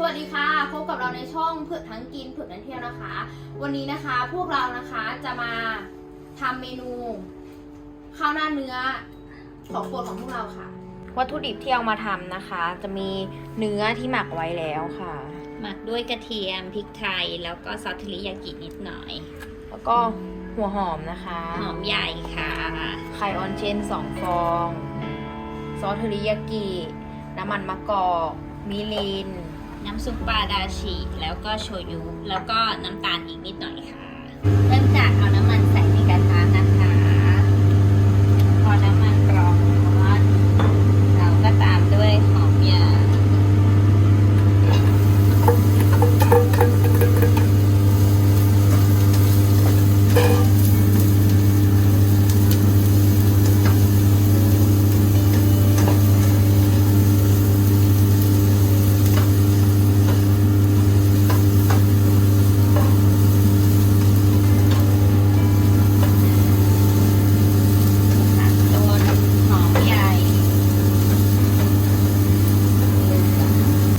สวัสดีค่ะพบกับเราในช่องเผือกทั้งกินเผือกนั้นเที่ยวนะคะ วันนี้นะคะพวกเรานะคะจะมาทำเมนู ข้าวหน้าเนื้อของโปรดของพวกเราค่ะ วัตถุดิบที่เอามาทำนะคะ จะมีเนื้อที่หมักไว้แล้วค่ะ หมักด้วยกระเทียมพริกไทยแล้วก็ซอสเทริยากินิดหน่อย แล้วก็หัวหอมนะคะ หอมใหญ่ค่ะ ไข่ออนเชนสองฟอง ซอสเทริยากิ น้ำมันมะกอกมิลิน น้ำซุปปลาดาชิแล้วก็โชยุ แล้วก็น้ำตาลอีกนิดหน่อยค่ะ เริ่มจากเอาน้ำมันใส่ในกระทะนะคะ พอน้ำมันร้อนเราก็ตามด้วยหอมใหญ่ ผักตัวหอมใหญ่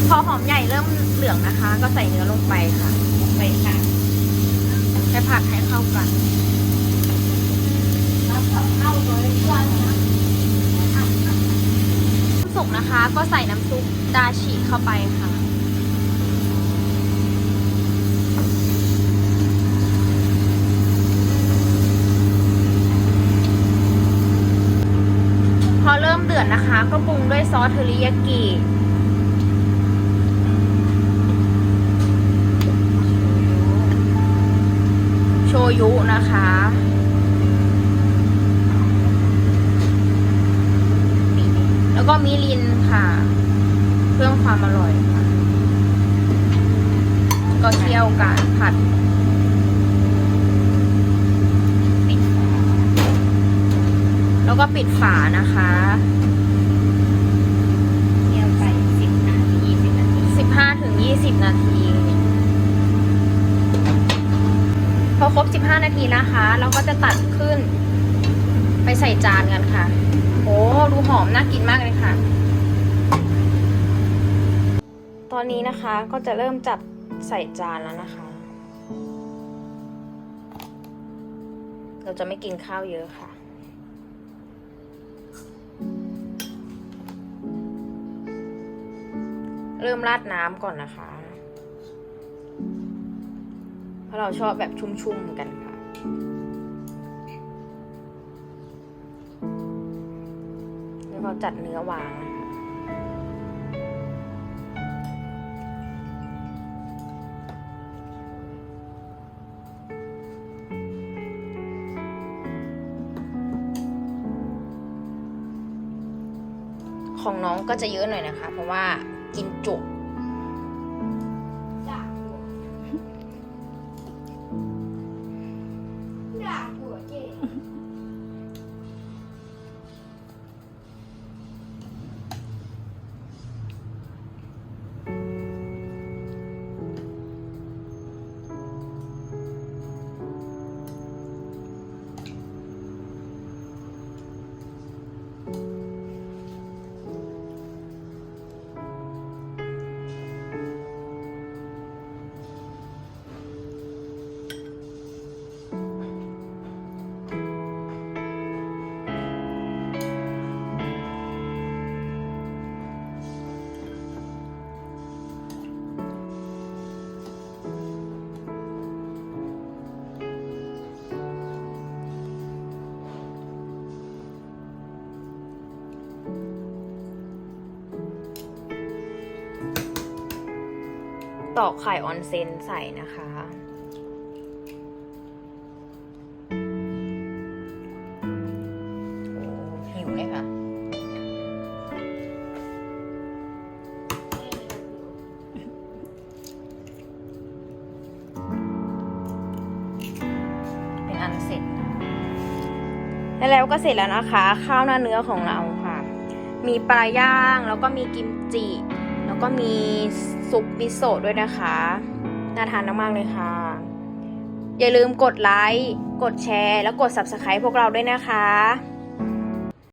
พ อหอมใหญ่เริ่มเหลืองนะคะ ก็ใส่เนื้อลงไปค่ะไปค่ะให้ผัดให้เข้ากันสุกนะคะ ก็ใส่น้ำซุปดาชิเข้าไปค่ะพอเริ่มเดือดนะคะ ก็ปรุงด้วยซอสเทอริยากิ โช ยุนะคะ แล้วก็มิรินค่ะ เพิ่มความอร่อยค่ะ ก็เคี่ยวกันผัดปิดฝาแล้วก็ปิดฝานะคะเคี่ยวไปสิบนาทียี่สิบนาที15ถึง20นาที พอครบ 15 นาทีนะคะ เราก็จะตัดขึ้น ไปใส่จานกันค่ะ โอ้ดูหอมน่ากินมากเลยค่ะ ตอนนี้นะคะก็จะเริ่มจัดใส่จานแล้วนะคะ เราจะไม่กินข้าวเยอะค่ะเริ่มราดน้ำก่อนนะคะ เพราะเราชอบแบบชุ่มๆกันค่ะ แล้วก็จัดเนื้อวางนะคะของน้องก็จะเยอะหน่อยนะคะ เพราะว่ากินจุ ตอกไข่ออนเซนใส่นะคะ โอ้หิวเลยค่ะ เป็นอันเสร็จ แล้วก็เสร็จแล้วนะคะ ข้าวหน้าเนื้อของเราค่ะ มีปลาย่างแล้วก็มีกิมจิ ก็มีซุปมิโซะด้วยนะคะ น่าทานมากๆเลยค่ะ อย่าลืมกดไลค์ กดแชร์ แล้วกด subscribe พวกเราด้วยนะคะ